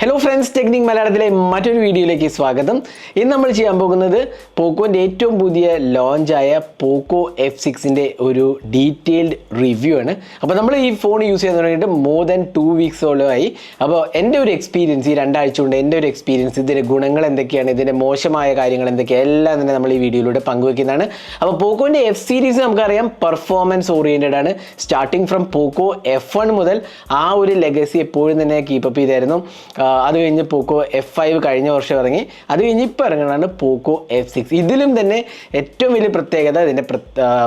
Hello friends technique മലയാളത്തിലെ മറ്റൊരു വീഡിയോയിലേക്ക് സ്വാഗതം. ഇന്ന് നമ്മൾ ചെയ്യാൻ പോകുന്നത് പോക്കോന്റെ ഏറ്റവും പുതിയ ലോഞ്ചായ പോക്കോ എഫ് സിക്സിന്റെ ഒരു ഡീറ്റെയിൽഡ് റിവ്യൂ ആണ്. അപ്പോൾ നമ്മൾ ഈ ഫോൺ യൂസ് ചെയ്യാൻ തുടങ്ങിയിട്ട് മോർ ദാൻ ടു വീക്സോളമായി അപ്പോൾ എന്റെ ഒരു എക്സ്പീരിയൻസ് ഈ രണ്ടാഴ്ച കൊണ്ട് എന്റെ ഒരു എക്സ്പീരിയൻസ് ഇതിന്റെ ഗുണങ്ങൾ എന്തൊക്കെയാണ് ഇതിന്റെ മോശമായ കാര്യങ്ങൾ എന്തൊക്കെയാണ് എല്ലാം തന്നെ നമ്മൾ ഈ വീഡിയോയിലൂടെ പങ്കുവെക്കുന്നതാണ്. അപ്പോൾ പോക്കോന്റെ എഫ് സീരീസ് നമുക്കറിയാം പെർഫോമൻസ് ഓറിയന്റഡ് ആണ്. Starting from Poco F one മുതൽ ആ ഒരു ലെഗസി എപ്പോഴും തന്നെ കീപ്പപ്പ് ചെയ്തായിരുന്നു. അത് കഴിഞ്ഞ് പോക്കോ എഫ് ഫൈവ് കഴിഞ്ഞ വർഷം ഇറങ്ങി. അത് കഴിഞ്ഞ് ഇപ്പോൾ ഇറങ്ങുന്നതാണ് പോക്കോ എഫ് സിക്സ് ഇതിലും തന്നെ ഏറ്റവും വലിയ പ്രത്യേകത ഇതിന്റെ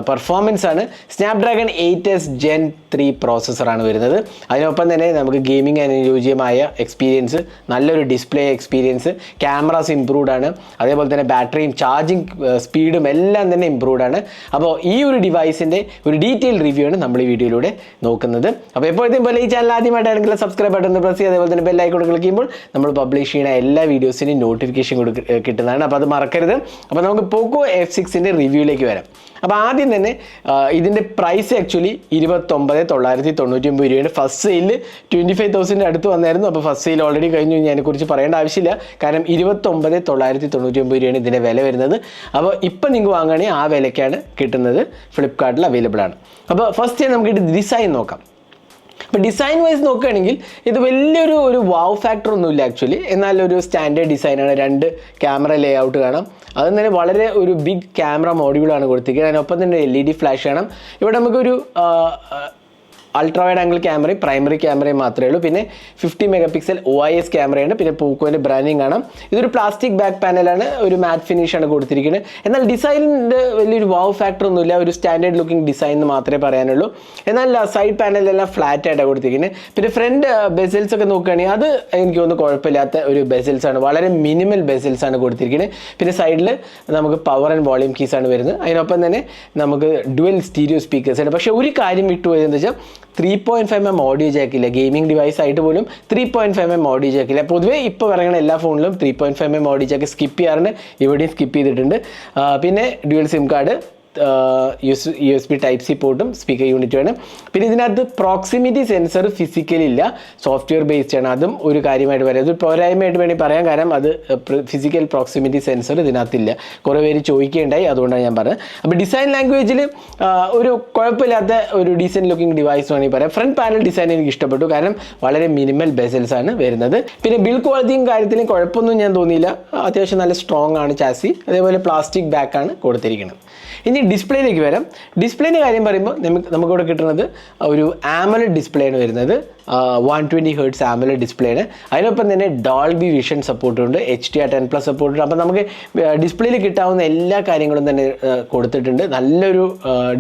പെർഫോമൻസ് ആണ്. Snapdragon eight S gen three പ്രോസസ്സറാണ് വരുന്നത്. അതിനൊപ്പം തന്നെ നമുക്ക് ഗെയിമിംഗ് അനുയോജ്യമായ എക്സ്പീരിയൻസ് നല്ലൊരു ഡിസ്പ്ലേ എക്സ്പീരിയൻസ് ക്യാമറാസ് ഇമ്പ്രൂവ്ഡ് ആണ്. അതേപോലെ തന്നെ ബാറ്ററിയും ചാർജിങ് സ്പീഡും എല്ലാം തന്നെ ഇമ്പ്രൂവ്ഡ് ആണ്. അപ്പോൾ ഈ ഒരു ഡിവൈസിന്റെ ഒരു ഡീറ്റെയിൽ റിവ്യൂ ആണ് നമ്മൾ ഈ വീഡിയോയിലൂടെ നോക്കുന്നത്. അപ്പോൾ എപ്പോഴത്തെയും പോലെ ഈ ചാനൽ ആദ്യമായിട്ടാണെങ്കിൽ സബ്സ്ക്രൈബ് ബട്ടൺ പ്രസ് ചെയ്യുക. അതേപോലെ തന്നെ ബെല്ലൈക്കോൺ ക്ലിക്ക് ചെയ്യുമ്പോൾ നമ്മൾ പബ്ലിഷ് ചെയ്യുന്ന എല്ലാ വീഡിയോസിനും നോട്ടിഫിക്കേഷൻ കൊടുക്ക കിട്ടുന്നതാണ്. അപ്പോൾ അത് മറക്കരുത്. അപ്പോൾ നമുക്ക് പോക്കോ എഫ് സിക്സിന്റെ റിവ്യൂയിലേക്ക് വരാം. അപ്പോൾ ആദ്യം തന്നെ ഇതിന്റെ പ്രൈസ് ആക്ച്വലി ഇരുപത്തൊമ്പത് തൊള്ളായിരത്തി തൊണ്ണൂറ്റി ഒമ്പത് രൂപയുടെ first sale twenty five thousand അടുത്ത് വന്നായിരുന്നു. അപ്പോൾ ഫസ്റ്റ് സെയിൽ ഓൾറെഡി കഴിഞ്ഞു. ഞാൻ അതിനെക്കുറിച്ച് പറയേണ്ട ആവശ്യമില്ല. കാരണം ഇരുപത്തൊമ്പത് തൊള്ളായിരത്തി തൊണ്ണൂറ്റി ഒമ്പത് രൂപയാണ് ഇതിന്റെ വില വരുന്നത്. അപ്പോൾ ഇപ്പം നിങ്ങൾക്ക് വാങ്ങുകയാണെങ്കിൽ ആ വിലയ്ക്കാണ് കിട്ടുന്നത്. ഫ്ലിപ്കാർട്ടിൽ അവൈലബിൾ ആണ്. അപ്പോൾ ഫസ്റ്റ് നമുക്ക് ഡിസൈൻ നോക്കാം. അപ്പോൾ ഡിസൈൻ വൈസ് നോക്കുകയാണെങ്കിൽ ഇത് വലിയൊരു ഒരു വാവ് ഫാക്ടർ ഒന്നുമില്ല ആക്ച്വലി എന്നാൽ ഒരു സ്റ്റാൻഡേർഡ് ഡിസൈനാണ് രണ്ട് ക്യാമറ ലേ ഔട്ട് കാണാം. അത് തന്നെ വളരെ ഒരു ബിഗ് ക്യാമറ മോഡ്യൂളാണ് കൊടുത്തിരിക്കുന്നത്. അതിനൊപ്പം തന്നെ എൽ ഇ ഡി ഫ്ലാഷ് കാണാം. ഇവിടെ നമുക്കൊരു അൾട്രാ വൈഡ് ആംഗിൾ ക്യാമറയും പ്രൈമറി ക്യാമറയും മാത്രമേ ഉള്ളൂ. പിന്നെ fifty megapixel O I S ക്യാമറയാണ് പിന്നെ പൂക്കോന്റെ ബ്രാൻഡിങ് കാണാം. ഇതൊരു പ്ലാസ്റ്റിക് ബാക്ക് പാനലാണ് ഒരു മാറ്റ് ഫിനിഷാണ് കൊടുത്തിരിക്കുന്നത്. എന്നാൽ ഡിസൈനിന്റെ വലിയൊരു വാവ് ഫാക്ടർ ഒന്നുമില്ല. ഒരു സ്റ്റാൻഡേർഡ് ലുക്കിംഗ് ഡിസൈൻ എന്ന് മാത്രമേ പറയാനുള്ളൂ. എന്നാൽ സൈഡ് പാനലെല്ലാം ഫ്ലാറ്റ് ആയിട്ടാണ് കൊടുത്തിരിക്കുന്നത്. പിന്നെ ഫ്രണ്ട് ബെസൽസ് ഒക്കെ നോക്കുകയാണെങ്കിൽ അത് എനിക്ക് തോന്നുന്നു കുഴപ്പമില്ലാത്ത ഒരു ബെസൽസ് ആണ്. വളരെ മിനിമൽ ബെസൽസ് ആണ് കൊടുത്തിരിക്കുന്നത്. പിന്നെ സൈഡിൽ നമുക്ക് പവർ ആൻഡ് വോളിയം കീസ് ആണ് വരുന്നത്. അതിനൊപ്പം തന്നെ നമുക്ക് ഡുവൽ സ്റ്റീരിയോ സ്പീക്കേഴ്സ് ആണ്. പക്ഷേ ഒരു കാര്യം വിട്ടുപോയതെന്ന് വെച്ചാൽ three point five M audio ജാക്കില്ല gaming device ആയിട്ട് പോലും three point five M audio ജാക്കില്ല പൊതുവേ ഇപ്പോൾ പറയുന്ന എല്ലാ ഫോണിലും three point five M audio jack skip ചെയ്യാറുണ്ട്. ഇവിടെയും സ്കിപ്പ് ചെയ്തിട്ടുണ്ട്. പിന്നെ dual SIM card U S U S B type C പോർട്ടും speaker യൂണിറ്റുമാണ്. പിന്നെ ഇതിനകത്ത് പ്രോക്സിമിറ്റി സെൻസർ ഫിസിക്കലി ഇല്ല. സോഫ്റ്റ്വെയർ ബേസ്ഡ് ആണ്. അതും ഒരു കാര്യമായിട്ട് പറയാം. അത് പോരായ്മയായിട്ട് വേണമെങ്കിൽ പറയാം. കാരണം അത് ഫിസിക്കൽ പ്രോക്സിമിറ്റി സെൻസർ ഇതിനകത്തില്ല. കുറേ പേര് ചോദിക്കേണ്ടായി. അതുകൊണ്ടാണ് ഞാൻ പറഞ്ഞത്. അപ്പോൾ ഡിസൈൻ ലാംഗ്വേജിൽ ഒരു കുഴപ്പമില്ലാത്ത ഒരു ഡീസെന്റ് ലുക്കിംഗ് ഡിവൈസ് വേണമെങ്കിൽ പറയാം. ഫ്രണ്ട് പാനൽ ഡിസൈൻ എനിക്ക് ഇഷ്ടപ്പെട്ടു. കാരണം വളരെ മിനിമൽ ബെസൽസ് ആണ് വരുന്നത്. പിന്നെ ബിൽ ക്വാളിറ്റിയും കാര്യത്തിലും കുഴപ്പമൊന്നും ഞാൻ തോന്നിയില്ല. അത്യാവശ്യം നല്ല സ്ട്രോങ് ആണ് ചാസി അതേപോലെ പ്ലാസ്റ്റിക് ബാക്കാണ് കൊടുത്തിരിക്കുന്നത്. ഇനി ഡിസ്പ്ലേയിലേക്ക് വരാം. ഡിസ്പ്ലേന്റെ കാര്യം പറയുമ്പോൾ നമുക്ക് നമുക്കിവിടെ കിട്ടുന്നത് ഒരു ആമലഡ് ഡിസ്പ്ലേ ആണ് വരുന്നത്. One twenty hertz AMOLED display ആണ് അതിനൊപ്പം തന്നെ ഡോൾബി വിഷൻ സപ്പോർട്ട് ഉണ്ട് H D R ten plus support ഉണ്ട്. അപ്പോൾ നമുക്ക് ഡിസ്പ്ലേയിൽ കിട്ടാവുന്ന എല്ലാ കാര്യങ്ങളും തന്നെ കൊടുത്തിട്ടുണ്ട്. നല്ലൊരു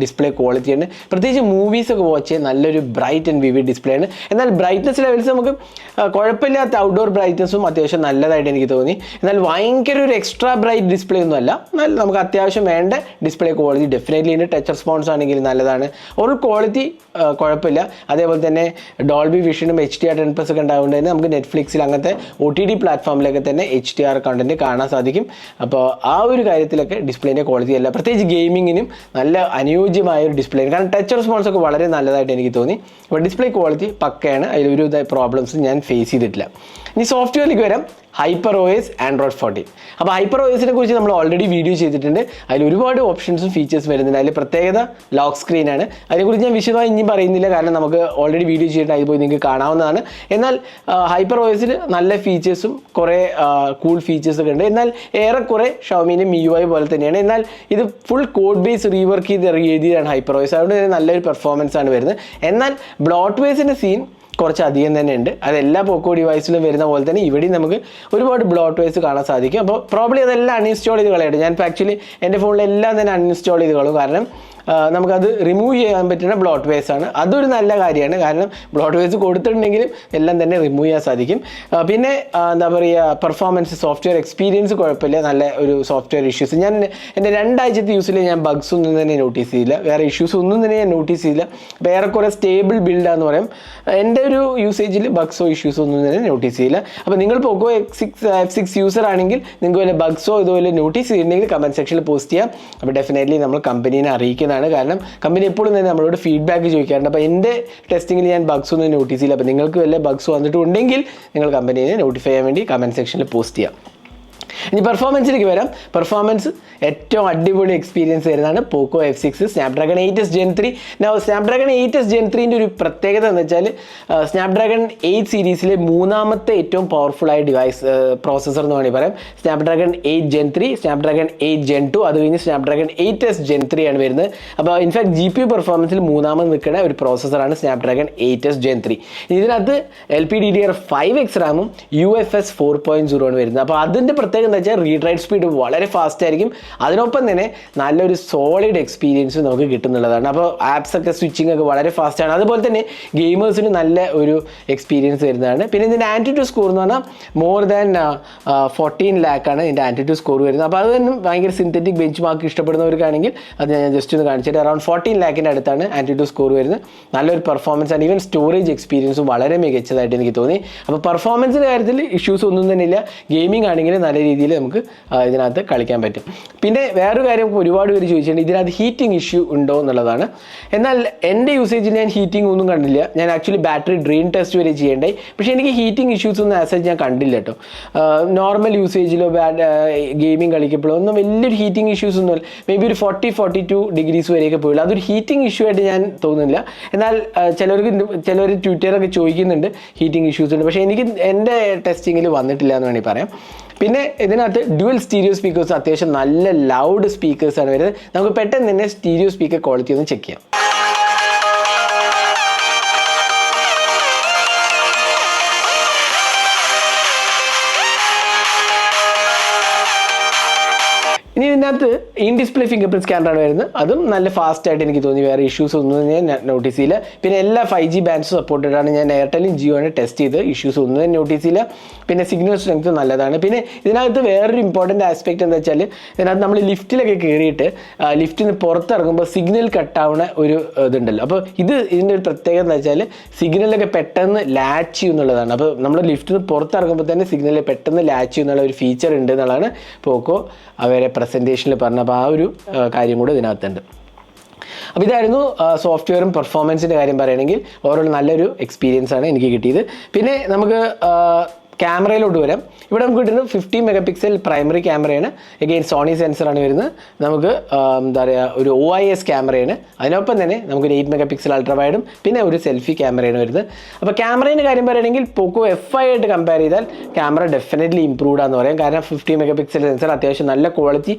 ഡിസ്പ്ലേ ക്വാളിറ്റിയാണ് പ്രത്യേകിച്ച് മൂവീസ് ഒക്കെ വാച്ച് ചെയ്യാൻ നല്ലൊരു ബ്രൈറ്റ് ആൻഡ് വിവിഡ് ഡിസ്പ്ലേ ആണ്. എന്നാൽ ബ്രൈറ്റ്നസ് ലെവൽസ് നമുക്ക് കുഴപ്പമില്ലാത്ത ഔട്ട്ഡോർ ബ്രൈറ്റ്നസും അത്യാവശ്യം നല്ലതായിട്ട് എനിക്ക് തോന്നി. എന്നാൽ ഭയങ്കര ഒരു എക്സ്ട്രാ ബ്രൈറ്റ് ഡിസ്പ്ലേ ഒന്നും അല്ല. എന്നാൽ നമുക്ക് അത്യാവശ്യം വേണ്ട ഡിസ്പ്ലേ ക്വാളിറ്റി ഡെഫിനറ്റ്ലി ഉണ്ട്. ടച്ച് റെസ്പോൺസ് ആണെങ്കിൽ നല്ലതാണ്. ഒരു ക്വാളിറ്റി കുഴപ്പമില്ല. അതേപോലെ തന്നെ Dolby വിഷനും H D R ten plus ഒക്കെ ഉണ്ടായതുകൊണ്ട് തന്നെ നമുക്ക് നെറ്റ്ഫ്ലിക്സിൽ അങ്ങനത്തെ ഒ ടി ഡി പ്ലാറ്റ്ഫോമിലൊക്കെ തന്നെ എച്ച് ഡി ആർ കണ്ടന്റ് കാണാൻ സാധിക്കും. അപ്പോൾ ആ ഒരു കാര്യത്തിലൊക്കെ ഡിസ്പ്ലേന്റെ ക്വാളിറ്റി അല്ല. പ്രത്യേകിച്ച് ഗെയിമിങ്ങിനും നല്ല അനുയോജ്യമായ ഒരു ഡിസ്പ്ലേ കാരണം ടച്ച് റെസ്പോൺസ് ഒക്കെ വളരെ നല്ലതായിട്ട് എനിക്ക് തോന്നി. അപ്പോൾ ഡിസ്പ്ലേ ക്വാളിറ്റി പക്കയാണ്. അതിലൊരു പ്രോബ്ലംസ് ഞാൻ ഫേസ് ചെയ്തിട്ടില്ല. ഇനി സോഫ്റ്റ്വെയറിലേക്ക് വരാം. ഹൈപ്പർ ഒ ആൻഡ്രോയിഡ് ഫോർട്ടീൻ അപ്പോൾ ഹൈപ്പർ ഒ കുറിച്ച് നമ്മൾ ഓൾറെഡി വീഡിയോ ചെയ്തിട്ടുണ്ട്. അതിൽ ഒരുപാട് ഓപ്ഷൻസും ഫീച്ചേഴ്സ് വരുന്നുണ്ട്. അതിൽ പ്രത്യേകത ലോക്ക് സ്ക്രീനാണ് അതിനെക്കുറിച്ച് ഞാൻ വിശദമായി ഇനി പറയുന്നില്ല. കാരണം നമുക്ക് ഓൾറെഡി വീഡിയോ ചെയ്തിട്ട് അതിൽ പോയി നിങ്ങൾക്ക് കാണാവുന്നതാണ്. എന്നാൽ ഹൈപ്പർ ഓയസിൽ നല്ല ഫീച്ചേഴ്സും കുറേ കൂൾ ഫീച്ചേഴ്സ് ഒക്കെ ഉണ്ട്. എന്നാൽ ഏറെക്കുറെ ഷോമിന്റെ മി യു ഐ പോലെ തന്നെയാണ്. എന്നാൽ ഇത് ഫുൾ കോഡ് ബേസ് റീവർക്ക് ചെയ്ത് എഴുതിയതാണ് ഹൈപ്പർ ഓയസ് അതുകൊണ്ട് തന്നെ നല്ലൊരു പെർഫോമൻസ് ആണ് വരുന്നത്. എന്നാൽ ബ്ലോട്ട് വേസിന്റെ സീൻ കുറച്ച് അധികം തന്നെ ഉണ്ട്. അത് എല്ലാ പോക്കോ ഡിവൈസിലും വരുന്ന പോലെ തന്നെ ഇവിടെയും നമുക്ക് ഒരുപാട് ബ്ലോട്ട് വേസ് കാണാൻ സാധിക്കും. അപ്പോൾ പ്രോബ്ലി അതെല്ലാം അൺഇൻസ്റ്റാൾ ചെയ്ത് കളയട്ടെ. ഞാൻ ഇപ്പോൾ ആക്ച്വലി എന്റെ ഫോണിലെല്ലാം തന്നെ അൺഇൻസ്റ്റാൾ ചെയ്ത് കളയും. കാരണം നമുക്കത് റിമൂവ് ചെയ്യാൻ പറ്റുന്ന ബ്ലോട്ട് വേസ് ആണ്. അതൊരു നല്ല കാര്യമാണ്. കാരണം ബ്ലോട്ട് വേസ് കൊടുത്തിട്ടുണ്ടെങ്കിലും എല്ലാം തന്നെ റിമൂവ് ചെയ്യാൻ സാധിക്കും. പിന്നെ എന്താ പറയുക പെർഫോമൻസ് സോഫ്റ്റ്വെയർ എക്സ്പീരിയൻസ് കുഴപ്പമില്ല. നല്ല ഒരു സോഫ്റ്റ്വെയർ ഇഷ്യൂസ് ഞാൻ എന്റെ രണ്ടാഴ്ചത്തെ യൂസിൽ ഞാൻ ബഗ്സ് ഒന്നും തന്നെ നോട്ടീസ് ചെയ്തില്ല. വേറെ ഇഷ്യൂസ് ഒന്നും തന്നെ ഞാൻ നോട്ടീസ് ചെയ്തില്ല. വേറെ കുറേ സ്റ്റേബിൾ ബിൽഡാന്ന് പറയും. എന്റെ ഒരു യൂസേജിൽ ബഗ്സോ ഇഷ്യൂസോ ഒന്നും തന്നെ നോട്ടീസ് ചെയ്യില്ല അപ്പോൾ നിങ്ങൾ Poco X six F six user ആണെങ്കിൽ നിങ്ങൾക്ക് വല്ല ബഗ്സോ ഇതുപോലെ നോട്ടീസ് ചെയ്തിട്ടുണ്ടെങ്കിൽ കമന്റ് സെക്ഷനിൽ പോസ്റ്റ് ചെയ്യാം. അപ്പോൾ ഡെഫിനറ്റ്ലി നമ്മൾ കമ്പനീനെ അറിയിക്കുന്നതാണ്. ചെയ്യുന്നതാണ് കാരണം കമ്പനി എപ്പോഴും തന്നെ നമ്മളോട് ഫീഡ്ബാക്ക് ചോദിക്കാറുണ്ട്. അപ്പോൾ എന്റെ ടെസ്റ്റിങ്ങിൽ ഞാൻ ബഗ്സ് ഒന്നും നോട്ടീസ് ചെയ്യില്ല. അപ്പോൾ നിങ്ങൾക്ക് വല്ല ബഗ്സ് വന്നിട്ടുണ്ടെങ്കിൽ നിങ്ങൾ കമ്പനിയെ നോട്ടിഫൈ ചെയ്യാൻ വേണ്ടി കമന്റ് സെക്ഷനിൽ പോസ്റ്റ് ചെയ്യാം. ഇനി പെർഫോമൻസിലേക്ക് വരാം. പെർഫോമൻസ് ഏറ്റവും അടിപൊളി എക്സ്പീരിയൻസ് വരുന്നതാണ് Poco F six Snapdragon eight S gen three Snapdragon eight S gen ത്രീന്റെ ഒരു പ്രത്യേകത എന്ന് വെച്ചാൽ സ്നാപ്ഡ്രാഗൺ എയ്റ്റ് സീരീസിലെ മൂന്നാമത്തെ ഏറ്റവും പവർഫുൾ ആയ ഡിവൈസ് പ്രോസസ്സർ എന്ന് വേണമെങ്കിൽ പറയാം. Snapdragon eight gen three Snapdragon eight gen two അത് കഴിഞ്ഞ് Snapdragon eight S gen three ആണ് വരുന്നത്. അപ്പോൾ ഇൻഫാക്ട് ജി പി പെർഫോമൻസിൽ മൂന്നാമത് നിൽക്കുന്ന ഒരു പ്രോസസ്സറാണ് Snapdragon eight S gen three ഇതിനകത്ത് L P D D R five X റാമും U F S four point zero ആണ് വരുന്നത്. അപ്പോൾ അതിന്റെ പ്രത്യേകത എന്താ വെച്ചാൽ റീഡ് റൈറ്റ് സ്പീഡ് വളരെ ഫാസ്റ്റ് ആയിരിക്കും. അതിനൊപ്പം തന്നെ നല്ലൊരു സോളിഡ് എക്സ്പീരിയൻസ് നമുക്ക് കിട്ടുന്നുള്ളതാണ്. അപ്പോൾ ആപ്സ് ഒക്കെ സ്വിച്ചിങ് ഒക്കെ വളരെ ഫാസ്റ്റാണ് അതുപോലെ തന്നെ ഗെയിമേഴ്സിന് നല്ല ഒരു എക്സ്പീരിയൻസ് വരുന്നതാണ്. പിന്നെ ഇതിന്റെ ആന്റിറ്റ്യൂഡ് സ്കോർ എന്ന് പറഞ്ഞാൽ മോർ ദാൻ ഫോർട്ടീൻ ലാക്കാണ് ഇതിന്റെ ആന്റിറ്റ്യൂഡ് സ്കോർ വരുന്നത്. അപ്പോൾ അത് തന്നെ ഭയങ്കര സിന്തറ്റിക് ബെഞ്ച് മാർക്ക് ഇഷ്ടപ്പെടുന്നവർക്കാണെങ്കിൽ അത് ഞാൻ ജസ്റ്റ് ഒന്ന് കാണിച്ചിട്ട് അറൗണ്ട് ഫോർട്ടീൻ ലാക്കിന്റെ അടുത്താണ് ആന്റിറ്റ്യൂഡ് സ്കോർ വരുന്നത്. നല്ലൊരു പെർഫോമൻസ് ആണ്. ഈവൻ സ്റ്റോറേജ് എക്സ്പീരിയൻസും വളരെ മികച്ചതായിട്ട് എനിക്ക് തോന്നി. അപ്പോൾ പെർഫോമൻസിന്റെ കാര്യത്തിൽ ഇഷ്യൂസ് ഒന്നും തന്നെ ഇല്ല. ഗെയിമിംഗ് ആണെങ്കിൽ നല്ല രീതിയിൽ നമുക്ക് ആ, ഇതിനകത്ത് കളിക്കാൻ പറ്റും. പിന്നെ വേറൊരു കാര്യം ഒരുപാട് പേര് ചോദിച്ചിട്ടുണ്ട് ഇതിനകത്ത് ഹീറ്റിംഗ് ഇഷ്യൂ ഉണ്ടോ എന്നുള്ളതാണ്. എന്നാൽ എന്റെ യൂസേജിൽ ഞാൻ ഹീറ്റിംഗ് ഒന്നും കണ്ടില്ല. ഞാൻ ആക്ച്വലി ബാറ്ററി ഡ്രെയിൻ ടെസ്റ്റ് വരെ ചെയ്യേണ്ടേ. പക്ഷേ എനിക്ക് ഹീറ്റിംഗ് ഇഷ്യൂസ് ഒന്നും ആസ് ഞാൻ കണ്ടില്ല കേട്ടോ. നോർമൽ യൂസേജിലോ ബാഡ് ഗെയിമിംഗ് കളിക്കപ്പോഴോ ഒന്നും വലിയൊരു ഹീറ്റിംഗ് ഇഷ്യൂസ് ഒന്നും മേ ബി ഒരു ഫോർട്ടി ഫോർട്ടി ടു ഡിഗ്രീസ് വരെയൊക്കെ പോയുള്ളൂ. അതൊരു ഹീറ്റിംഗ് ഇഷ്യൂ ആയിട്ട് ഞാൻ തോന്നുന്നില്ല. എന്നാൽ ചിലർക്ക് ചിലർ ട്വിറ്ററൊക്കെ ചോദിക്കുന്നുണ്ട് ഹീറ്റിംഗ് ഇഷ്യൂസ് ഉണ്ട്. പക്ഷേ എനിക്ക് എന്റെ ടെസ്റ്റിങ്ങിൽ വന്നിട്ടില്ല എന്ന് വേണമെങ്കിൽ പറയാം. പിന്നെ ഇതിനകത്ത് ഡ്യുവൽ സ്റ്റീരിയോ സ്പീക്കേഴ്സ് അത്യാവശ്യം നല്ല ലൗഡ് സ്പീക്കേഴ്സാണ് വരുന്നത്. നമുക്ക് പെട്ടെന്ന് തന്നെ സ്റ്റീരിയോ സ്പീക്കർ ക്വാളിറ്റി ഒന്ന് ചെക്ക് ചെയ്യാം. ഇനി ഇതിനകത്ത് ഇൻ ഡിസ്പ്ലേ ഫിംഗർ പ്രിന്റ് സ്കാനറാണ് വരുന്നത്. അതും നല്ല ഫാസ്റ്റ് ആയിട്ട് എനിക്ക് തോന്നി. വേറെ ഇഷ്യൂസ് ഒന്നും ഞാൻ നോട്ടീസ് ചെയ്യില്ല. പിന്നെ എല്ലാ ഫൈവ് ജി ബാൻഡ്സും സപ്പോർട്ടഡ് ആണ്. ഞാൻ എയർടെലും ആണ് ടെസ്റ്റ് ചെയ്ത് ഇഷ്യൂസ് ഒന്നും ഞാൻ നോട്ടീസ് ചെയ്യില്ല. പിന്നെ സിഗ്നൽ സ്ട്രെങ്ത് നല്ലതാണ്. പിന്നെ ഇതിനകത്ത് വേറൊരു ഇമ്പോർട്ടന്റ് ആസ്പെക്ട് എന്താ വെച്ചാൽ ഇതിനകത്ത് നമ്മൾ ലിഫ്റ്റിലൊക്കെ കയറിയിട്ട് ലിഫ്റ്റിൽ നിന്ന് പുറത്തിറങ്ങുമ്പോൾ സിഗ്നൽ കട്ടാവുന്ന ഒരു ഇതുണ്ടല്ലോ. അപ്പോൾ ഇത് ഇതിന്റെ ഒരു പ്രത്യേകത എന്താ വെച്ചാൽ സിഗ്നലൊക്കെ പെട്ടെന്ന് ലാച്ച് ചെയ്യുന്നുള്ളതാണ് അപ്പോൾ നമ്മൾ ലിഫ്റ്റിൽ നിന്ന് പുറത്തിറങ്ങുമ്പോൾ തന്നെ സിഗ്നൽ പെട്ടെന്ന് ലാച്ച് ചെയ്യുന്നുള്ള ഒരു ഫീച്ചർ ഉണ്ട് എന്നുള്ളതാണ് പോക്കോ. അവരെ പ്രസന്റേഷനിൽ പറഞ്ഞ അപ്പോൾ ആ ഒരു കാര്യം കൂടെ ഇതിനകത്തുണ്ട്. അപ്പോൾ ഇതായിരുന്നു സോഫ്റ്റ്വെയറും പെർഫോമൻസിന്റെ കാര്യം പറയുകയാണെങ്കിൽ ഓവറോൾ നല്ലൊരു എക്സ്പീരിയൻസ് ആണ് എനിക്ക് കിട്ടിയത്. പിന്നെ നമുക്ക് ക്യാമറയിലോട്ട് വരാം. ഇവിടെ നമുക്ക് കിട്ടുന്നത് ഫിഫ്റ്റി മെഗാ പിക്സൽ പ്രൈമറി ക്യാമറയാണ് എഗെയിൻ സോണി സെൻസറാണ് വരുന്നത്. നമുക്ക് എന്താ പറയുക ഒരു ഒ ഐ എസ് ക്യാമറയാണ്. അതിനൊപ്പം തന്നെ നമുക്കൊരു എയ്റ്റ് മെഗാ പിക്സൽ അൾട്രാ വൈഡും പിന്നെ ഒരു സെൽഫി ക്യാമറയാണ് വരുന്നത്. അപ്പോൾ ക്യാമറേന്റെ കാര്യം പറയുകയാണെങ്കിൽ പോക്കോ എഫ് ഐ ആയിട്ട് കമ്പയർ ചെയ്താൽ ക്യാമറ ഡെഫിനറ്റ്ലി ഇംപ്രൂവ്ഡ് ആണെന്ന് പറയാം. കാരണം ഫിഫ്റ്റി മെഗാ പിക്സൽ സെൻസർ അത്യാവശ്യം നല്ല ക്വാളിറ്റി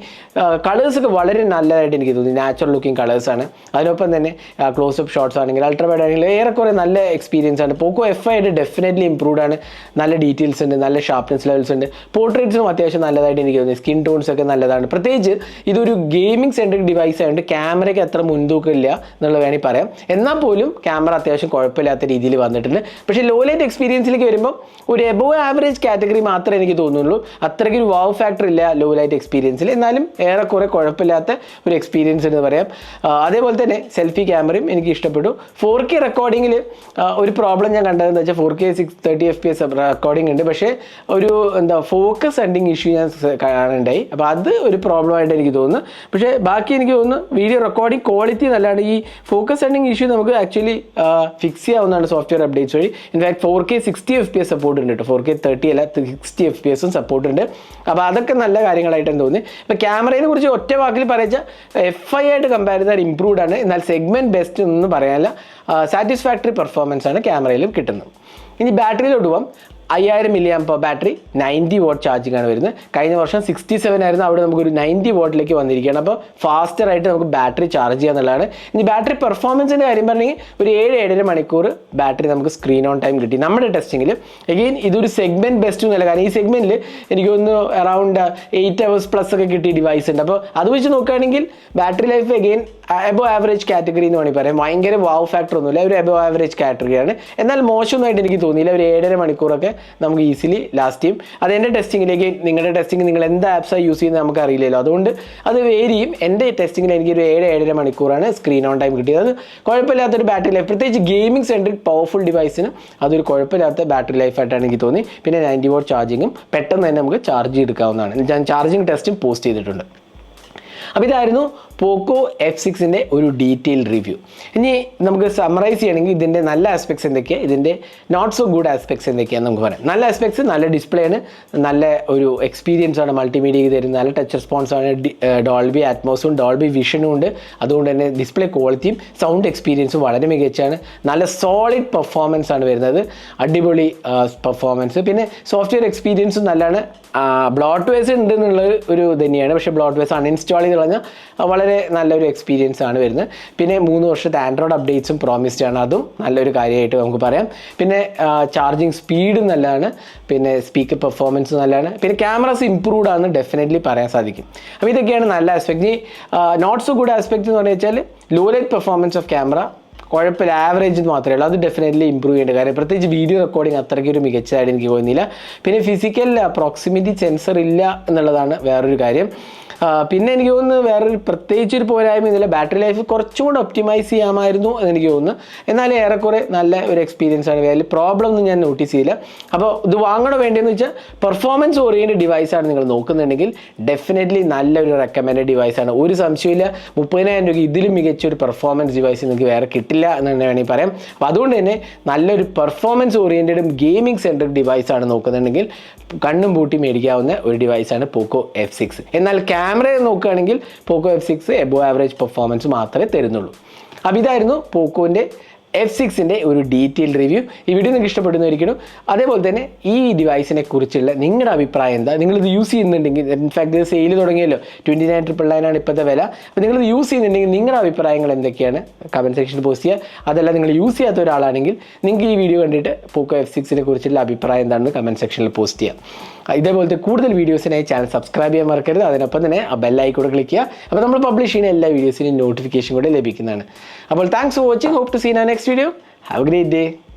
കളേഴ്സ് ഒക്കെ വളരെ നല്ലതായിട്ട് എനിക്ക് തോന്നി. നാച്ചുറൽ ലുക്കിംഗ് കളേഴ്സാണ് അതിനൊപ്പം തന്നെ ക്ലോസ് അപ്പ് ഷോട്ട്സ് ആണെങ്കിൽ അൾട്രാ വൈഡ് ആണെങ്കിൽ ഏറെക്കുറെ നല്ല എക്സ്പീരിയൻസ് ആണ്. പോക്കോ എഫ് ഐ ആയിട്ട് ഡെഫിനറ്റ്ലി ഇംപ്രൂവ് ആണ്. നല്ല ഡീറ്റെയിൽസ് ഉണ്ട് നല്ല ഷാർപ്നെസ് ലെവൽസ് ഉണ്ട്. പോർട്രേറ്റ്സും അത്യാവശ്യം നല്ലതായിട്ട് എനിക്ക് തോന്നി. സ്കിൻ ടോൺസ് ഒക്കെ നല്ലതാണ്. പ്രത്യേകിച്ച് ഇതൊരു ഗെയിമിംഗ് സെൻട്രിക് ഡിവൈസ് ആയതുകൊണ്ട് ക്യാമറയ്ക്ക് അത്ര മുൻതൂക്കമില്ല എന്നുള്ളത് വേണമെങ്കിൽ പറയാം. എന്നാൽ പോലും ക്യാമറ അത്യാവശ്യം കുഴപ്പമില്ലാത്ത രീതിയിൽ വന്നിട്ടുണ്ട്. പക്ഷേ ലോ ലൈറ്റ് എക്സ്പീരിയൻസിലേക്ക് വരുമ്പോൾ ഒരു എബോവ് ആവറേജ് കാറ്റഗറി മാത്രമേ എനിക്ക് തോന്നുള്ളൂ അത്രയ്ക്ക് ഒരു വാവ് ഫാക്ടർ ഇല്ല ലോ ലൈറ്റ് എക്സ്പീരിയൻസിൽ എന്നാലും ഏറെക്കുറെ കുഴപ്പമില്ലാത്ത ഒരു എക്സ്പീരിയൻസ് എന്ന് പറയാം. അതേപോലെ തന്നെ സെൽഫി ക്യാമറയും എനിക്ക് ഇഷ്ടപ്പെട്ടു. ഫോർ കെ റെക്കോർഡിങ്ങിൽ ഒരു പ്രോബ്ലം ഞാൻ കണ്ടതെന്ന് വെച്ചാൽ four K six thirty F P S recording ഉണ്ട്. പക്ഷേ ഒരു എന്താ ഫോക്കസ് എൻഡിങ് ഇഷ്യൂ ഞാൻ കാണുന്നുണ്ടായി അപ്പോൾ അത് ഒരു പ്രോബ്ലം ആയിട്ട് എനിക്ക് തോന്നുന്നു. പക്ഷേ ബാക്കി എനിക്ക് തോന്നുന്നു വീഡിയോ റെക്കോർഡിംഗ് ക്വാളിറ്റി നല്ലതാണ്. ഈ ഫോക്കസ് എൻഡിങ് ഇഷ്യൂ നമുക്ക് ആക്ച്വലി ഫിക്സ് ചെയ്യാവുന്നതാണ് സോഫ്റ്റ്വെയർ അപ്ഡേറ്റ്സ് വഴി. In fact four K sixty F P S support ഉണ്ട് കേട്ടോ. ഫോർ കെ തേർട്ടി അല്ല സിക്സ്റ്റി എഫ് പി എസും സപ്പോർട്ട് ഉണ്ട്. അപ്പോൾ അതൊക്കെ നല്ല കാര്യങ്ങളായിട്ടാണ് തോന്നി ഇപ്പോൾ ക്യാമറയെ കുറിച്ച് ഒറ്റ വാക്കിൽ പറയുക എഫ് ഐ ആയിട്ട് കമ്പയർ ചെയ്താൽ ഇംപ്രൂവ്ഡ് ആണ്. എന്നാൽ സെഗ്മെന്റ് ബെസ്റ്റ് എന്നൊന്നും പറയാനില്ല. സാറ്റിസ്ഫാക്ടറി പെർഫോമൻസ് ആണ് ക്യാമറയിലും കിട്ടുന്നത്. ഇനി ബാറ്ററിയിലോട്ട് പോകാം അയ്യായിരം milliamp battery ninety watt charging ആണ് വരുന്നത്. കഴിഞ്ഞ വർഷം സിക്സ്റ്റി സെവൻ ആയിരുന്നു അവിടെ നമുക്കൊരു നയന്റി വോട്ടിലേക്ക് വന്നിരിക്കുകയാണ്. അപ്പോൾ ഫാസ്റ്റർ ആയിട്ട് നമുക്ക് ബാറ്ററി ചാർജ് ചെയ്യുക എന്നുള്ളതാണ്. ഇനി ബാറ്ററി പെർഫോമൻസിന്റെ കാര്യം പറഞ്ഞെങ്കിൽ ഒരു ഏഴ് ഏഴര മണിക്കൂർ ബാറ്ററി നമുക്ക് സ്ക്രീൻ ഓൺ ടൈം കിട്ടി. നമ്മുടെ ടെസ്റ്റിങ്ങിൽ എഗെയിൻ ഇതൊരു സെഗ്മെന്റ് ബെസ്റ്റ് എന്നല്ല. കാരണം ഈ സെഗ്മെന്റിൽ എനിക്ക് അറൗണ്ട് എയ്റ്റ് അവേഴ്സ് പ്ലസ് ഒക്കെ കിട്ടിയ ഡിവൈസ് ഉണ്ട്. അപ്പോൾ അത് വെച്ച് നോക്കുകയാണെങ്കിൽ battery life again above average category എന്ന് വേണമെങ്കിൽ പറയാം. ഭയങ്കര വാവ് ഫാക്ടർ ഒന്നുമില്ല. ഒരു എബോ ആവറേജ് കാറ്റഗറിയാണ് എന്നാൽ മോശമൊന്നുമായിട്ട് എനിക്ക് തോന്നിയില്ല. ഒരു ഏഴര മണിക്കൂറൊക്കെ നമുക്ക് ഈസിലി ലാസ്റ്റ് ചെയ്യും. അത് എന്റെ ടെസ്റ്റിങ്ങിലേക്ക് നിങ്ങളുടെ ടെസ്റ്റിംഗ് നിങ്ങൾ എന്ത് ആപ്സാണ് യൂസ് ചെയ്യുന്നത് നമുക്ക് അറിയില്ലല്ലോ. അതുകൊണ്ട് അത് വേരിയും എന്റെ ടെസ്റ്റിങ്ങിൽ എനിക്കൊരു ഏഴ് ഏഴര മണിക്കൂറാണ് സ്ക്രീൻ ഓൺ ടൈം കിട്ടിയത്. അത് കുഴപ്പമില്ലാത്തൊരു ബാറ്ററി ലൈഫ് പ്രത്യേകിച്ച് ഗെയിമിംഗ് സെൻട്രിക് പവർഫുൾ ഡിവൈസിന് അതൊരു കുഴപ്പമില്ലാത്ത ബാറ്ററി ലൈഫായിട്ടാണ് എനിക്ക് തോന്നി. പിന്നെ നയന്റി വോട്ട് ചാർജിങ്ങും പെട്ടെന്ന് തന്നെ നമുക്ക് ചാർജ് എടുക്കാവുന്നതാണ് ഞാൻ ചാർജിങ് ടെസ്റ്റും പോസ്റ്റ് ചെയ്തിട്ടുണ്ട്. അപ്പോൾ ഇതായിരുന്നു പോക്കോ എഫ് സിക്സിന്റെ ഒരു ഡീറ്റെയിൽ റിവ്യൂ ഇനി നമുക്ക് സമറൈസ് ചെയ്യണമെങ്കിൽ ഇതിന്റെ നല്ല ആസ്പെക്ട്സ് എന്തൊക്കെയാണ് ഇതിന്റെ നോട്ട് സോ ഗുഡ് ആസ്പെക്ട്സ് എന്തൊക്കെയാണ് നമുക്ക് പറയാം. നല്ല ആസ്പെക്ട്സ് നല്ല ഡിസ്പ്ലേ ആണ് നല്ല ഒരു എക്സ്പീരിയൻസ് ആണ് മൾട്ടിമീഡിയ തരുന്നത്. നല്ല ടച്ച് റെസ്പോൺസ് ആണ് ഡോൾബി ആറ്റ്മോസും ഡോൾബി വിഷനും ഉണ്ട്. അതുകൊണ്ട് തന്നെ ഡിസ്പ്ലേ ക്വാളിറ്റിയും സൗണ്ട് എക്സ്പീരിയൻസും വളരെ മികച്ചാണ് നല്ല സോളിഡ് പെർഫോമൻസ് ആണ് വരുന്നത്. അടിപൊളി പെർഫോമൻസ് പിന്നെ സോഫ്റ്റ്വെയർ എക്സ്പീരിയൻസും നല്ലതാണ്. ബ്ലോട്ട് വേസ് ഉണ്ട് എന്നുള്ളത് ഒരു തന്നെയാണ്. പക്ഷേ ബ്ലോട്ട് വേസ് അൺഇൻസ്റ്റാൾ ചെയ്ത് കളഞ്ഞാൽ വളരെ നല്ലൊരു എക്സ്പീരിയൻസ് ആണ് വരുന്നത്. പിന്നെ മൂന്ന് വർഷത്തെ ആൻഡ്രോയിഡ് അപ്ഡേറ്റ്സും പ്രോമിസ്ഡ് ആണ്. അതും നല്ലൊരു കാര്യമായിട്ട് നമുക്ക് പറയാം. പിന്നെ ചാർജിങ് സ്പീഡ് നല്ലതാണ്. പിന്നെ സ്പീക്കർ പെർഫോമൻസ് നല്ലതാണ്. പിന്നെ ക്യാമറാസ് ഇമ്പ്രൂവ്ഡ് ആണെന്ന് ഡെഫിനറ്റ്ലി പറയാൻ സാധിക്കും. അപ്പോൾ ഇതൊക്കെയാണ് നല്ല ആസ്പെക്ട് ഇനി നോട്ട് സോ ഗുഡ് ആസ്പെക്ട് എന്ന് പറഞ്ഞു വെച്ചാൽ low light performance of camera കുഴപ്പമില്ല ആവറേജ് മാത്രമേ ഉള്ളൂ. അത് ഡെഫിനറ്റ്ലി ഇമ്പ്രൂവ് ചെയ്യേണ്ട കാര്യം. പ്രത്യേകിച്ച് വീഡിയോ റെക്കോർഡിംഗ് അത്രയ്ക്ക് ഒരു മികച്ചതായിട്ട് എനിക്ക് തോന്നുന്നില്ല. പിന്നെ ഫിസിക്കൽ പ്രോക്സിമിറ്റി സെൻസർ ഇല്ല എന്നുള്ളതാണ് വേറൊരു കാര്യം. പിന്നെ എനിക്ക് തോന്നുന്നു വേറൊരു പ്രത്യേകിച്ച് ഒരു പോരായ്മ ഇതിലെ ബാറ്ററി ലൈഫ് കുറച്ചും കൂടെ ഒപ്റ്റിമൈസ് ചെയ്യാമായിരുന്നു എന്ന് എനിക്ക് തോന്നുന്നു. എന്നാലും ഏറെക്കുറെ നല്ല ഒരു എക്സ്പീരിയൻസ് ആണ്. വേറെ പ്രോബ്ലം ഒന്നും ഞാൻ നോട്ടീസ് ചെയ്യില്ല. അപ്പോൾ ഇത് വാങ്ങണോ വേണ്ടതെന്ന് വെച്ചാൽ പെർഫോമൻസ് ഓറിയന്റഡ് ഡിവൈസാണ് നിങ്ങൾ നോക്കുന്നുണ്ടെങ്കിൽ ഡെഫിനറ്റ്ലി നല്ലൊരു റെക്കമെൻഡ് ഡിവൈസാണ് ഒരു സംശയമില്ല മുപ്പതിനായിരം രൂപ ഇതിലും മികച്ച ഒരു പെർഫോമൻസ് ഡിവൈസ് നിങ്ങൾക്ക് വേറെ കിട്ടില്ല എന്ന് തന്നെ വേണമെങ്കിൽ പറയാം. അപ്പോൾ അതുകൊണ്ട് തന്നെ നല്ലൊരു പെർഫോമൻസ് ഓറിയന്റഡും ഗെയിമിംഗ് സെന്റർ ഡിവൈസാണ് നോക്കുന്നുണ്ടെങ്കിൽ കണ്ണും പൂട്ടി മേടിക്കാവുന്ന ഒരു ഡിവൈസാണ് പോക്കോ എഫ് സിക്സ് എന്നാൽ നോക്കുകയാണെങ്കിൽ Poco F six above average performance മാത്രമേ തരുന്നുള്ളൂ. അപ്പോൾ ഇതായിരുന്നു പോക്കോന്റെ എഫ് സിക്സിന്റെ ഒരു ഡീറ്റെയിൽ റിവ്യൂ ഈ വീഡിയോ നിങ്ങൾക്ക് ഇഷ്ടപ്പെടുന്നതായിരിക്കണം അതേപോലെ തന്നെ ഈ ഡിവൈസിനെ കുറിച്ചുള്ള നിങ്ങളുടെ അഭിപ്രായം എന്താ? നിങ്ങളിത് യൂസ് ചെയ്യുന്നുണ്ടെങ്കിൽ ഇൻഫാക്ട് ഇത് സെയിൽ തുടങ്ങിയല്ലോ. ട്വന്റി നയൻ ട്രിപ്പിൾ നയനാണ് ഇപ്പോഴത്തെ വില. അപ്പോൾ നിങ്ങളിത് യൂസ് ചെയ്യുന്നുണ്ടെങ്കിൽ നിങ്ങളുടെ അഭിപ്രായങ്ങൾ എന്തൊക്കെയാണ്? കമന്റ് സെക്ഷനിൽ പോസ്റ്റ് ചെയ്യുക. അതല്ല നിങ്ങൾ യൂസ് ചെയ്യാത്ത ഒരാളാണെങ്കിൽ നിങ്ങൾക്ക് ഈ വീഡിയോ കണ്ടിട്ട് പോക്കോ എഫ് സിക്സിനെ കുറിച്ചുള്ള അഭിപ്രായം എന്താണെന്ന് കമന്റ് സെക്ഷനിൽ പോസ്റ്റ് ചെയ്യാം ഇതേപോലത്തെ കൂടുതൽ വീഡിയോസിനായി ചാനൽ സബ്സ്ക്രൈബ് ചെയ്യാൻ മറക്കരുത്. അതിനൊപ്പം തന്നെ ആ ബെല്ലൈക്കൂടെ ക്ലിക്ക് ചെയ്യുക. അപ്പോൾ നമ്മൾ പബ്ലിഷ് ചെയ്യുന്ന എല്ലാ വീഡിയോസിനും നോട്ടിഫിക്കേഷൻ കൂടെ ലഭിക്കുന്നതാണ്. അപ്പോൾ thanks for watching hope to seen ആ next video have great day